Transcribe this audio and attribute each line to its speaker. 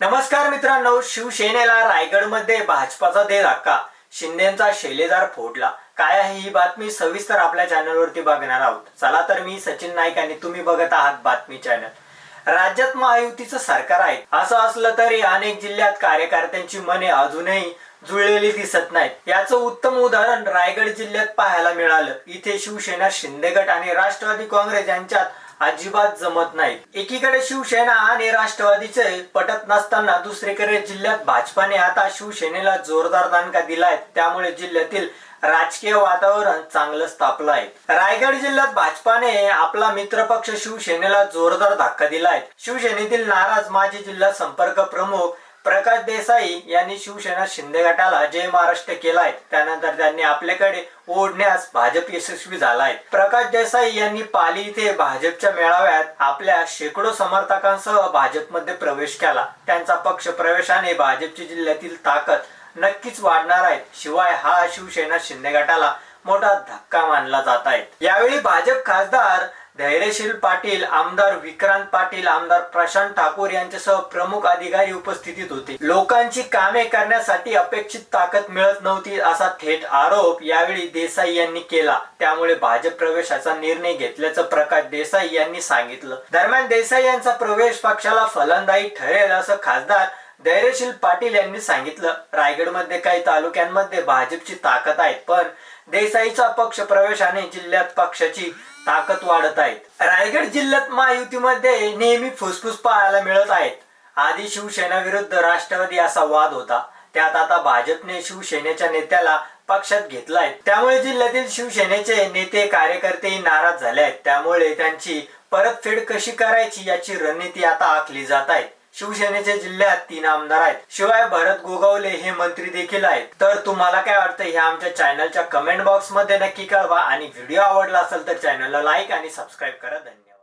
Speaker 1: नमस्कार मित्रांनो शिवसेनेला रायगडमध्ये भाजपाचा दे धक्का. शिंदेचा शैलेदार फोडला. काय आहे ही बातमी सविस्तर आपल्या चॅनलवरती बघणार आहोत. चला तर मी सचिन नाईक आणि तुम्ही बघत आहात बातमी चॅनल. राज्यात महायुतीचं सरकार आहे. असं असलं तरी अनेक जिल्ह्यात कार्यकर्त्यांची मने अजूनही जुळलेली दिसत नाहीत. याचं उत्तम उदाहरण रायगड जिल्ह्यात पाहायला मिळालं. इथे शिवसेना शिंदे गट आणि राष्ट्रवादी काँग्रेस यांच्यात अजिबात जमत नाही एकीकडे शिवसेना आणि राष्ट्रवादीचे पटत नसताना दुसरीकडे जिल्ह्यात भाजपाने आता शिवसेनेला जोरदार दणका दिलाय. त्यामुळे जिल्ह्यातील राजकीय वातावरण चांगलंच तापलं आहे. रायगड जिल्ह्यात भाजपाने आपला मित्रपक्ष शिवसेनेला जोरदार धक्का दिलाय. शिवसेनेतील नाराज माजी जिल्हा संपर्क प्रमुख प्रकाश देसाई यांनी शिवसेना शिंदे गटाला जय महाराष्ट्र केलाय. त्यानंतर त्यांनी आपल्याकडे ओढण्यास भाजप यशस्वी झालाय. प्रकाश देसाई यांनी पाली इथे भाजपच्या मेळाव्यात आपल्या शेकडो समर्थकांसह भाजपमध्ये प्रवेश केला. त्यांचा पक्ष प्रवेशाने भाजपची जिल्ह्यातील ताकद नक्कीच वाढणार आहे. शिवाय हा शिवसेना शिंदे गटाला मोठा धक्का मानला जात आहे. यावेळी भाजप खासदार धैर्यशील पाटील आमदार विक्रांत पाटील आमदार प्रशांत ठाकूर यांच्यासह प्रमुख अधिकारी उपस्थितीत होते. लोकांची कामे करण्यासाठी अपेक्षित ताकद मिळत नव्हती असा थेट आरोप यावेळी देसाई यांनी केला. त्यामुळे भाजप प्रवेशाचा निर्णय घेतल्याचं प्रकाश देसाई यांनी सांगितलं. दरम्यान देसाई यांचा प्रवेश पक्षाला फलंदायी ठरेल असं खासदार धैर्यशील पाटील यांनी सांगितलं. रायगडमध्ये काही तालुक्यांमध्ये भाजपची ताकद आहे पण देसाईचा पक्ष प्रवेशाने जिल्ह्यात पक्षाची ताकद वाढत आहेत. रायगड जिल्ह्यात महायुतीमध्ये नेहमी फुसफुस पाहायला मिळत आहेत. आधी शिवसेना विरुद्ध राष्ट्रवादी असा वाद होता. त्यात आता भाजपने शिवसेनेच्या नेत्याला पक्षात घेतलाय त्यामुळे जिल्ह्यातील शिवसेनेचे नेते कार्यकर्तेही नाराज झाले आहेत. त्यामुळे त्यांची परतफेड कशी करायची याची रणनीती आता आखली जात आहे. शिवसेनेच्या जिल्ह्यात तीन आमदार आहेत. शिवाय भरत गोगावले हे मंत्री देखील आहेत. तर तुम्हाला काय वाटतं? हे आमच्या चॅनलच्या कमेंट बॉक्समध्ये नक्की कळवा. आणि व्हिडिओ आवडला असेल तर चॅनलला लाईक आणि सबस्क्राईब करा. धन्यवाद.